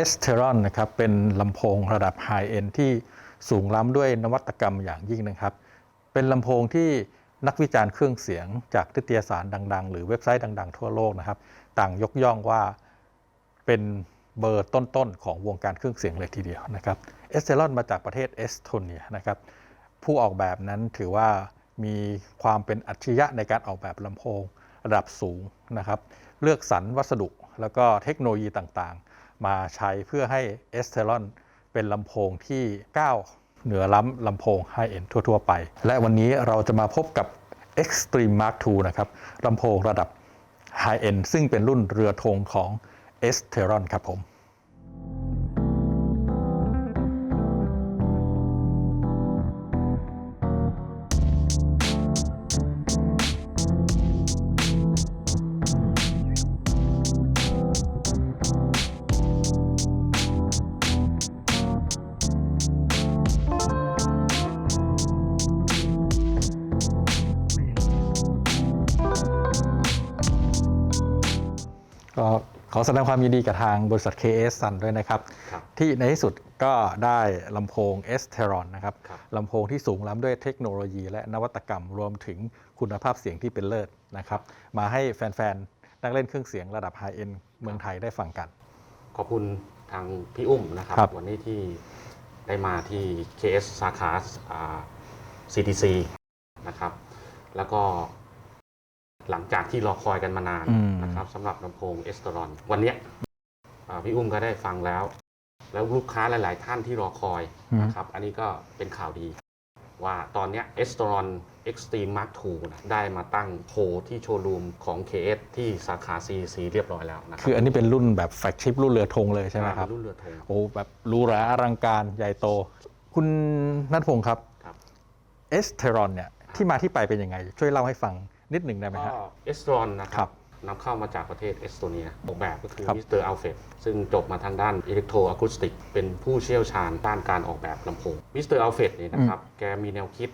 e s t e r o n นนะครับเป็นลำโพงระดับไฮเอ็นที่สูงล้ำด้วยนวัตกรรมอย่างยิ่งนะครับ เป็นลำโพงที่นักวิจารณ์เครื่องเสียงจากนิตยสารดัง ๆ หรือเว็บไซต์ดัง ๆ ทั่วโลกนะครับ ต่างยกย่องว่าเป็นเบอร์ต้น ๆ ของวงการเครื่องเสียงเลยทีเดียวนะครับเอสเทรอนมาจากประเทศเอสโตเนียนะครับผู้ออกแบบนั้นถือว่ามีความเป็นอัจฉริยะในการออกแบบลำโพงระดับสูงนะครับ เลือกสรรวัสดุแล้วก็เทคโนโลยีต่างๆ มาใช้เพื่อให้เอสเทรอนเป็นลำโพงที่ก้าวเหนือล้ำลำโพงไฮเอ็นทั่ว ๆ ไป และวันนี้เราจะมาพบกับ Extreme Mark II นะครับลำโพงระดับไฮเอ็นซึ่งเป็นรุ่นเรือธงของ e s t e r o n ครับผม ก็ขอแสดงความยินดีกับทางบริษัท KS Sun ด้วยนะครับครับที่ในที่สุดก็ได้ลำโพง e s t e r o n นะครับครับลำโพงที่สูงล้ำด้วยเทคโนโลยี และนวัตกรรมรวมถึงคุณภาพเสียงที่เป็นเลิศนะครับ มาให้แฟน ๆ นักเล่นเครื่องเสียงระดับไฮเอ็นเมืองไทยได้ฟังกัน ขอบคุณทางพี่อุ้มนะครับครับวันนี้ที่ได้มาที่ KS สาขาอ่า CTC นะครับ แล้วก็ หลังจากที่รอคอยกันมานานอืมนะครับสำหรับลำโพงเอสเตอรอน วันเนี้ยอ่าพี่อุ้มก็ได้ฟังแล้ว แล้วลูกค้าหลาย ๆ ท่านที่รอคอยนะครับ อันนี้ก็เป็นข่าวดี ว่าตอนเนี้ยเอสเตอรอน Extreme Mark II นะได้มาตั้งโชว์ที่โชว์รูมของ KS ที่สาขา CTC เรียบร้อยแล้วนะครัคืออันนี้เป็นรุ่นแบบแฟกชิปรุ่นเรือธงเลยใช่ไหมครับรุ่นเรือธงโอ้แบบหรูหราอลังการใหญ่โต คุณนัทพงศ์ครับครับเอสเทรอนเนี่ยที่มาที่ไปเป็นยังไง ช่วยเล่าให้ฟัง นิดหนึ่งได้ไหมก็ฮะ เอสตรอนนะคครัรับบนำเข้ามาจากประเทศเอสโตเนียออกแบบก็คือครับมิสเตอร์อัลเฟดซึ่งจบมาทางด้านอิเล็กโทรอะคูสติกเป็นผู้เชี่ยวชาญด้านการออกแบบลำโพงมิสเตอร์อัลเฟดนี่นะครับ แกมีแนวคิด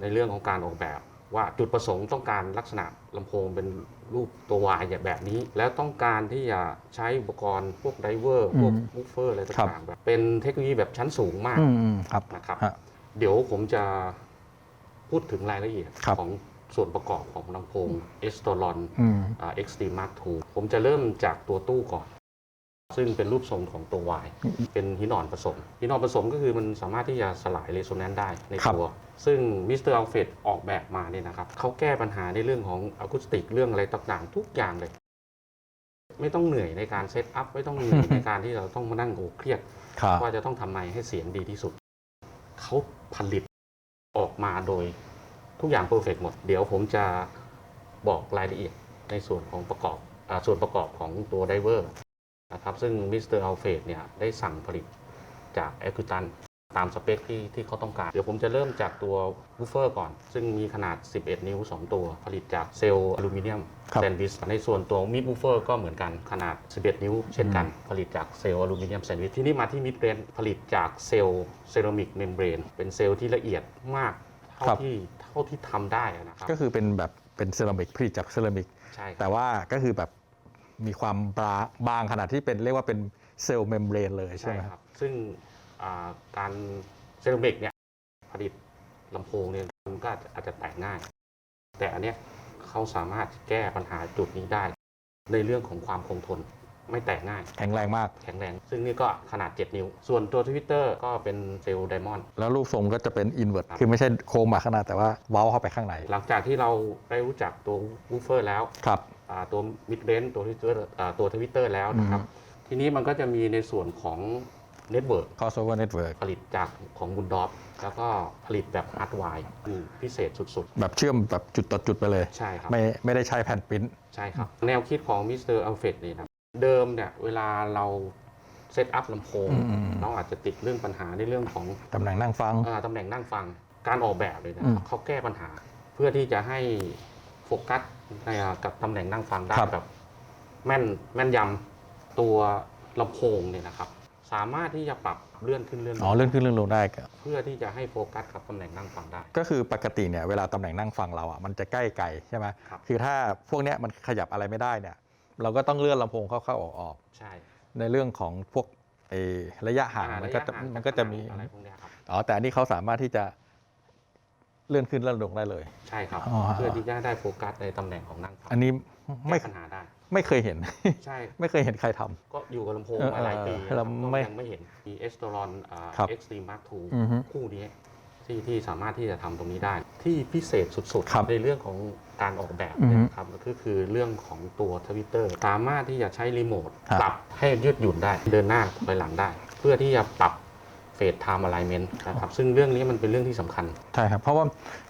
ในเรื่องของการออกแบบ ว่าจุดประสงค์ต้องการลักษณะลำโพงเป็นรูปตัววายแบบนี้ แล้วต้องการที่จะใช้อุปกรณ์พวกไดเวอร์พวกอืมมูฟเฟอร์อะไรครับต่างๆแบบเป็นเทคโนโลยีแบบชั้นสูงมาก อืมอืมครับ นะครับ ฮะเดี๋ยวผมจะพูดถึงรายละเอียดครับ ของ ส่วนประกอบของลำโพงเอสตอรอนอืมเอ็กซ์ตรีมมาร์คทูผมจะเริ่มจากตัวตู้ก่อน ซึ่งเป็นรูปทรงของตัว Y เป็นหินอ่อนผสมหินอ่อนผสมก็คือมันสามารถที่จะสลายเรโซแนนซ์ได้ในครับตัว ซึ่งมิสเตอร์อัลเฟดออกแบบมาเนี่ยนะครับเขาแก้ปัญหาในเรื่องของอะคูสติกเรื่องอะไรต่างๆ ทุกอย่างเลย ไม่ต้องเหนื่อยในการเซตอัพไม่ต้องเหนื่อยในการที่เราต้องมานั่งโอ้เครียดครับว่าจะต้องทำไงให้เสียงดีที่สุดเขาผลิตออกมาโดย ทุกอย่างเพอร์เฟกหมด เดี๋ยวผมจะบอกรายละเอียดในส่วนของประกอบอาส่วนประกอบของตัวไดเวอร์นะครับ ซึ่งมิสเตอร์อัลเฟดเนี่ยได้สั่งผลิตจากแอค u ตันตามสเปคที่ที่เขาต้องการ เดี๋ยวผมจะเริ่มจากตัววูฟเฟอร์ก่อน ซึ่งมีขนาด 11 นิ้ว 2 ตัว ผลิตจากเซลล์อลูมิเนียมครับแซนด์วิช ในส่วนตัวมิดวูฟเฟอร์ก็เหมือนกัน ขนาด 11 นิ้ว เช่นกัน ผลิตจากเซลล์อลูมิเนียมแซนด์วิช ที่นี่มาที่มิดเรนผลิตจากเซลล์เซรามิกเมมเบรน เป็นเซลล์ที่ละเอียดมาก เท่าครับที่เท่าที่ทำได้นะครับก็คือเป็นแบบเป็นเซรามิกผลิตจากเซรามิกใช่แต่ว่าก็คือแบบมีความบาบางขนาดที่เป็นเรียกว่าเป็นเซลล์เมมเบรนเลยใช่ไหมครับ ซึ่งาการเซรามิกเนี่ยผลิตลำโพงเนี่ยมันก็อาจจะแตกง่าย แต่อันเนี้ยเขาสามารถแก้ปัญหาจุดนี้ได้ ในเรื่องของความคงทน ไม่แตกง่าย แข็งแรงมาก แข็งแรง ซึ่งนี่ก็ขนาด 7 นิ้ว ส่วนตัวทวิตเตอร์ก็เป็นเซลล์ไดมอนด์ แล้วรูปทรงก็จะเป็นอินเวอร์ครับคือไม่ใช่โค้งมาข้างหน้าแต่ว่าเว้าเข้าไปข้างใน หลังจากที่เราได้รู้จักตัววูฟเฟอร์แล้วครับอ่าตัวมิดเรนตัวทวิตเตอร์ตัวทวิตเตอร์แล้วนะครับ ทีนี้มันก็จะมีในส่วนของเน็ตเวิร์ก crossover network ผลิตจากของบุนดอฟแล้วก็ผลิตแบบฮาร์ดไวร์พิเศษสุดแบบเชื่อมแบบจุดต่อจุดไปเลยๆใช่ครับ ไม่ไม่ได้ใช้แผ่นปริ้นท์ใช่ครับ แนวคิดของมิสเตอร์อัลเฟดนี่นะ เดิมเนี่ยเวลาเราเซตอัพลำโพงเราอาจจะติดเรื่องปัญหาในเรื่องของตำแหน่งนั่งฟังเอ่อตำแหน่งนั่งฟังการออกแบบเลยนะอืมเขาแก้ปัญหา เพื่อที่จะให้โฟกัสในกับตำแหน่งนั่งฟังได้ครับ แบบแม่นแม่นยำตัวลำโพงเนี่ยนะครับ สามารถที่จะปรับเลื่อนขึ้นเลื่อนลอ๋องเลื่อนขึ้นเลื่อนลงได้ก็เพื่อที่จะให้โฟกัสกับตำแหน่งนั่งฟังได้ ก็คือปกติเนี่ยเวลาตำแหน่งนั่งฟังเราอะมันจะใกล้ไกลใช่ไหมครับ คือถ้าพวกเนี้ยมันขยับอะไรไม่ได้เนี่ย เราก็ต้องเลื่อนลำโพงเข้าๆออกใช่ๆในเรื่องของพวกไอ้ระยะห่างอ่มันก็จะรยห่างมันก็จะมีอะไรพวกเนี้ยครับอ๋อแต่อันนี้เขาสามารถที่จะเลื่อนขึ้นเลื่อนลงได้เลย ใช่ครับ อ๋อ เพื่อที่จะได้โฟกัสในตำแหน่งของนั่งฟังอันนี้ไม่แก้ปัญหาได้ ไม่เคยเห็น ใช่ ไม่เคยเห็นใครทำ ก็อยู่กับลำโพงเออมาหลายปีเออเรานะครับก็ไม่ยังไม่เห็นมีเอสโตรอนครับ เอ็กซ์ตรีมมาร์คทูอือฮึ คู่นี้ ที่ที่สามารถที่จะทำตรงนี้ได้ ที่พิเศษสุดครับๆในเรื่องของการออกแบบอือฮึเนยนะครับก็คือเรื่องของตัวทวิตเตอร์สามารถที่จะใช้รีโมทครับปรับให้ยืดหยุ่นได้ เดินหน้าถอยหลังได้ เพื่อที่จะปรับเฟสไทม์อะไลเมนต์นะครับซึ่งเรื่องนี้มันเป็นเรื่องที่สำคัญ ใช่ครับ เพราะว่า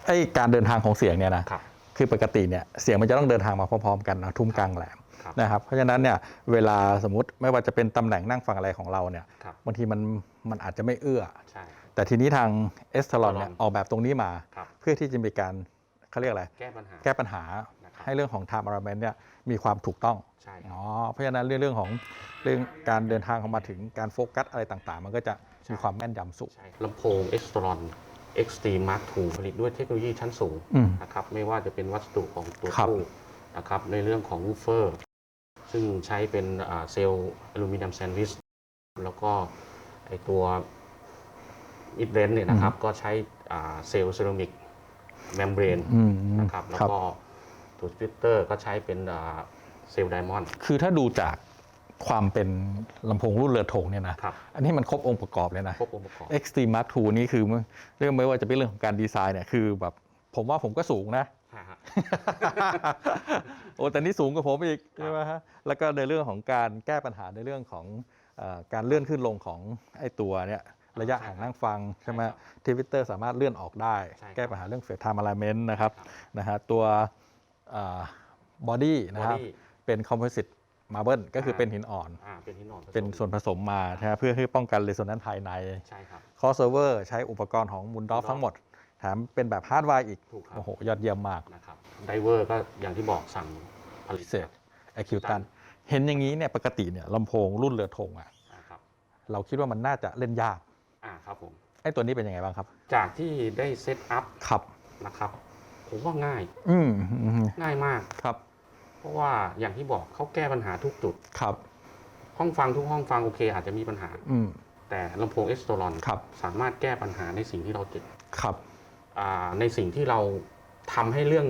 ไอ้การเดินทางของเสียงเนี่ยนะครับคือปกติเนี่ยเสียงมันจะต้องเดินทางมาพร้อมๆกันนะทุ่มกลางแหลมครับ นะครับเพราะฉะนั้นเนี่ยเวลาสมมติไม่ว่าจะเป็นตำแหน่งนั่งฟังอะไรของเราเนี่ยครับบางทีมันมันอาจจะไม่เอื้อใช่แต่ทีนี้ทางเอสทลอนเนี่ย Estalon ออกแบบตรงนี้มาครับเพื่อที่จะมีการเขาเรียกอะไร แก้ปัญหาแก้ปัญหานะครับให้เรื่องของ time alignment เนี่ยมีความถูกต้องใช่ครับอ๋อเพราะฉะนั้นเรื่องเรื่องของเรื่องการเดินทางของมาถึงการโฟกัสอะไรต่างๆ มันก็จะมีความแม่นยำสูงใช่ลำโพง e x t r o n Extreme Mark II ผลิตด้วยเทคโนโลยีชั้นสูงอืมนะครับไม่ว่าจะเป็นวัสดุของตัวครับตู้นะครับในเรื่องของวูฟเฟอร์ ซึ่งใช้เป็นอ่าเซลล์อลูมิเนียมแซนด์วิชแล้วก็ไอตัวอิดเรนเนี่ยนะครับ ก็ใช้อ่าเซลล์เซรามิกแมมเบรนอืมนะครับ แล้วครับก็ตัวสปิเตอร์ก็ใช้เป็นอ่าเซลล์ไดมอนด์คือถ้าดูจากความเป็นลำโพงรุ่นเรือธงเนี่ยนะครับอันนี้มันครบองค์ประกอบเลยนะ ครบองค์ประกอบ Extreme Mark II นี่คือเรื่องไม่ว่าจะเป็นเรื่องของการดีไซน์เนี่ยคือแบบผมว่าผมก็สูงนะ ฮะฮะ โอ้แต่นี่สูงกว่าผมอีกครับ ใช่ไหมฮะแล้วก็ในเรื่องของการแก้ปัญหาในเรื่องของเออการเลื่อนขึ้นลงของไอ้ตัวเนี่ยระยะห่างนั่งฟังใช่ไหมทวิตเตอร์สามารถเลื่อนออกได้ ใช่ครับ แก้ปัญหาเรื่องเฟสไทม์อะไลเมนต์นะครับครับนะฮะตัวบอดี้นะครับ Body เป็นคอมโพสิตมาเบิลก็คือเป็นหินอ่อน อ่าเป็นหินอ่อนผสมเป็นส่วนผสมมานะฮะเพื่อให้ป้องกันเรโซแนนซ์ภายใน ใช่ครับ คอเซอร์เวอร์ใช้อุปกรณ์ของมุนดอฟ Mundorf ทั้งหมด แถมเป็นแบบฮาร์ดแวร์อีก ถูกครับโอ้โห ยอดเยี่ยมมากนะครับไดเวอร์ก็อย่างที่บอกสั่งผลิตพิเศษไอคิวตันเห็นอย่างนี้เนี่ยปกติเนี่ยลำโพงรุ่นเรือธงอะอ่าครับเราคิดว่ามันน่าจะเล่นยากอ่าครับผมไอ้ตัวนี้เป็นยังไงบ้างครับ จากที่ได้เซตอัพครับนะครับผมว่าง่ายอืมอืมง่ายมาก ครับ เพราะว่าอย่างที่บอกเขาแก้ปัญหาทุกจุด ครับ ห้องฟังทุกห้องฟังโอเค อาจจะมีปัญหา อืมแต่ลำโพงเอสโตรอนครับ สามารถแก้ปัญหาในสิ่งที่เราเจอครับอ่า ในสิ่งที่เราทำให้เรื่อง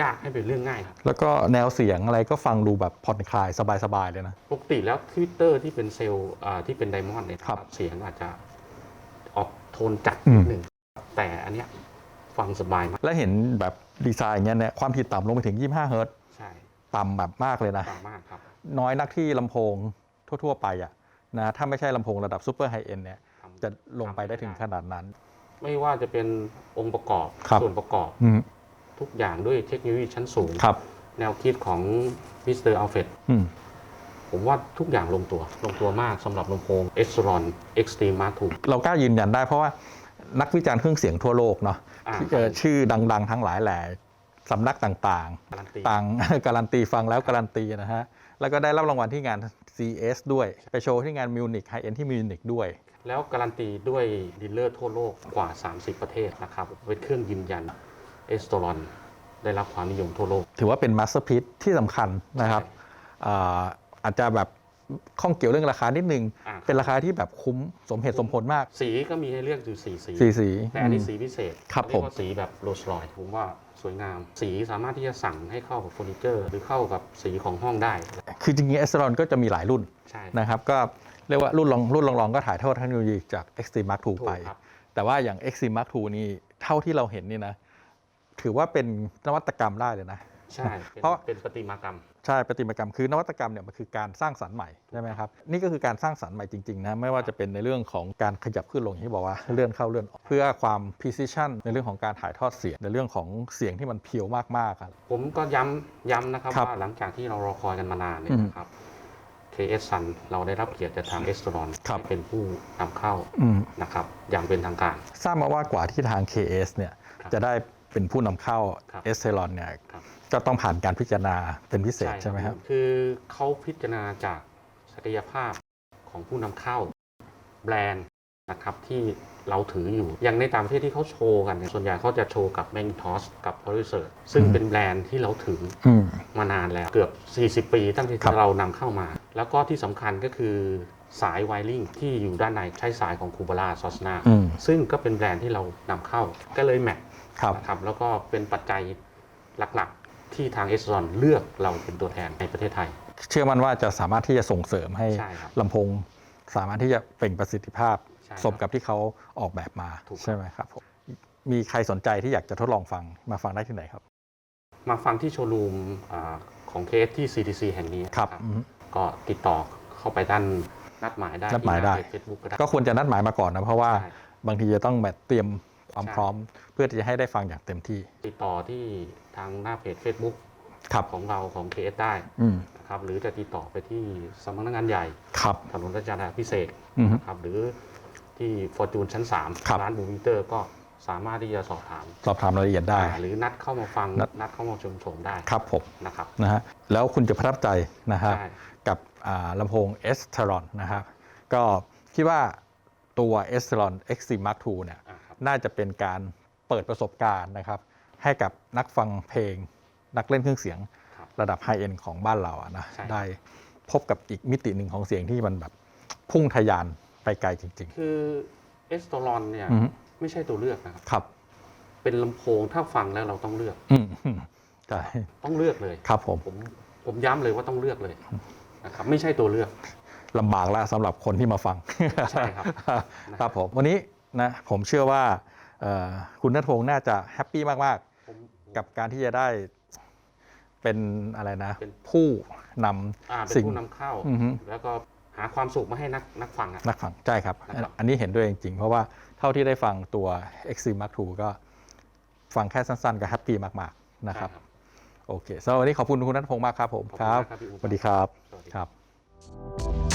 ยากให้เป็นเรื่องง่ายครับ แล้วก็แนวเสียงอะไรก็ฟังดูแบบผ่อนคลายสบายๆเลยนะ ปกติแล้วทวิตเตอร์ที่เป็นเซลล์อ่าที่เป็นไดมอนด์เนี่ยครับเสียงอาจจะออกโทนจัดอืมนิดหนึ่ง แต่อันเนี้ยฟังสบายมาก แล้วเห็นแบบดีไซน์อย่างเงี้ยเนี่ยความถี่ต่ำลงไปถึง 25 เฮิร์ตซ์ใช่ต่ำแบบมากเลยนะฟังมากครับ น้อยนักที่ลำโพงทั่ว ๆ ไปอะนะถ้าไม่ใช่ลำโพงระดับซูเปอร์ไฮเอ็นเนี่ยทำจะลงไปได้ถึงขนาดนั้น ไม่ว่าจะเป็นองค์ประกอบครับส่วนประกอบ อืมทุกอย่างด้วยเทคโนโลยีชั้นสูง ครับ แนวคิดของมิสเตอร์อัลเฟรดอืม ผมว่าทุกอย่างลงตัว ลงตัวมากสำหรับลำโพง e x t r o n Extreme Mark II เรากล้ายืนยันได้เพราะว่านักวิจารณ์เครื่องเสียงทั่วโลกเนาะอ่าที่เอ่อชื่อดัง ๆ ทั้งหลายแหล่สำนักต่างการันตี ๆ ต่าง การันตีฟังแล้วการันตีนะฮะ แล้วก็ได้รับรางวัลที่งาน CES ด้วย ไปโชว์ที่งานมิวนิกไฮเอ็นที่มิวนิกด้วย แล้วการันตีด้วยดีลเลอร์ทั่วโลกกว่า 30 ประเทศนะครับเป็นเครื่องยืนยัน e x t r o n ได้รับความนิยมทั่วโลก ถือว่าเป็นมาสเตอร์พี e ที่สำคัญนะครับอ่าอาจจะแบบข้องเกี่ยวเรื่องราคานิดนึง อ่าเป็นราคาที่แบบคุ้มสมเหตุสมผลมาก สีก็มีให้เลือกอยู่สีสี สีสีแต่อันนี้อืมสีพิเศษครับเรียกว่าผมสีแบบโรสลอยผมว่าสวยงาม สีสามารถที่จะสั่งให้เข้ากับเฟอร์นิเจอร์ หรือเข้ากับสีของห้องได้ คือจริงๆเอสรอนก็จะมีหลายรุ่นใช่ นะครับ ก็ เรียกว่ารุ่นรองรุ่นรองๆก็ถ่ายทอดเทคโนโลยีจาก Extreme Mark II ถูกไป ครับ แต่ว่าอย่าง Extreme Mark II นี่เท่าที่เราเห็นนี่นะถือว่าเป็นนวัตกรรมได้เลยนะ ใช่เป็นเพราะ เป็นประติมากรรม ใช่ประติมากรรมคือนวัตกรรมเนี่ยมันคือการสร้างสรรค์ใหม่ใช่ไหมครับนี่ก็คือการสร้างสรรค์ใหม่จริงๆนะไม่ว่าจะเป็นในเรื่องของการขยับขึ้นลงอย่างที่บอกว่าเลื่อนเข้าเลื่อนออกเพื่อความ precision ในเรื่องของการถ่ายทอดเสียงในเรื่องของเสียงที่มันเพียวมากๆครับ ผมก็ย้ำย้ำนะครับครับว่าหลังจากที่เรารอคอยกันมานานเนี่ยอืมนะครับ KS Sun เราได้รับเกียรติจากทาง e x t r o n ครับเป็นผู้นำเข้าอืม นะครับอย่างเป็นทางการ ทราบมาว่ากว่าที่ทาง KS เนี่ยครับจะได้เป็นผู้นำเข้าครับเอสเซลอนเนี่ยครับ ก็ต้องผ่านการพิจารณาเป็นพิเศษใช่ไหมครับ คือเขาพิจารณาจากศักยภาพของผู้นำเข้า แบรนด์ นะครับที่เราถืออยู่ อย่างในต่างประเทศที่เขาโชว์กันเนี่ยส่วนใหญ่เขาจะโชว์กับ Macintosh กับ p o l i c e r ซึ่งอืมเป็นแบรนด์ที่เราถืออืมมานานแล้วเกือบ 40 ปี ตั้งแต่ครับเรานำเข้ามา แล้วก็ที่สำคัญก็คือสายไวริงที่อยู่ด้านในใช้สายของคูบาร่าซอสนาอืมซึ่งก็เป็นแบรนด์ที่เรานำเข้าก็เลยแมทครับนะครับแล้วก็เป็นปัจจัยหลักๆ ที่ทางเอสซอนเลือกเราเป็นตัวแทนในประเทศไทย เชื่อมั่นว่าจะสามารถที่จะส่งเสริมให้ใช่ครับลำโพง สามารถที่จะเปล่งประสิทธิภาพใช่ครับ สมกับที่เขาออกแบบมาถูกครับใช่ไหมครับผมมีใครสนใจที่อยากจะทดลองฟังมาฟังได้ที่ไหนครับ มาฟังที่โชว์รูมอาของเคสที่ CTC แห่งนี้ครับนะอืมก็ติดต่อเข้าไปด้านนัดหมายได้นัดหมายได้เฟซบุ๊กก็ได้ก็ควรจะนัดหมายมาก่อนนะ เพราะว่าใช่บางทีจะต้องแบบเตรียมความใช่พร้อม เพื่อที่จะให้ได้ฟังอย่างเต็มที่ ติดต่อที่ทางหน้าเพจ Facebook ครับของเราของ KS ได้อืมนะครับหรือจะติดต่อไปที่สำนักงานใหญ่ครับถนนรัชดาพิเศษกอืมนะครับหรือ ที่ฟอร์จูนชั้นครับ 3ร้านบูมิเตอร์ก็สามารถที่จะสอบถามสอบถามรายละเอียดได้ อ่าหรือนัดเข้ามาฟังนัด นัดเข้ามาชมชมได้ครับผมนะครับนะฮะแล้วคุณจะประทับใจนะฮะ ใช่ กับอ่าลำโพง e s t e r o n นะครับก็คิดว่าตัว e s t e r o n Extreme Mark II เนี่ยอ่าครับ น่าจะเป็นการเปิดประสบการณ์นะครับ ให้กับนักฟังเพลง นักเล่นเครื่องเสียงครับระดับไฮเอ็นของบ้านเราอะนะใช่ ได้พบกับอีกมิติหนึ่งของเสียงที่มันแบบพุ่งทะยาน ไปไกลจริง คือเอสโตรอนเนี่ย ๆ อืมไม่ใช่ตัวเลือกนะครับ ครับเป็นลำโพงถ้าฟังแล้วเราต้องเลือกอืมอืมใช่ต้องเลือกเลย ครับผมผมผมย้ำเลยว่าต้องเลือกเลยนะครับไม่ใช่ตัวเลือก ลำบากแล้วสำหรับคนที่มาฟัง ใช่ครับ ครับผมวันนี้นะผมเชื่อว่าเอ่อคุณนัทพงศ์น่าจะแฮปปี้มากผมๆกับการที่จะได้เป็นอะไรนะ เป็น ผู้น อ่าำเป็นสิ่งผู้นำเข้าอือฮึแล้วก็หาความสุขมาให้นักนักฟังอะ นักฟังใช่ครับ นะครับ อันนี้เห็นด้วยจริงๆ เพราะว่าเท่าที่ได้ฟังตัว Extreme Mark II ก็ฟังแค่สั้นๆ ก็แฮปปี้มากๆนะครับใช่โอเคสำหรับวันนี้ขอบคุณคุณนัทพงศ์มากครับผมขอบคุณมากครับพี่อุ๊บสวัสดีครับ สวัสดีครับ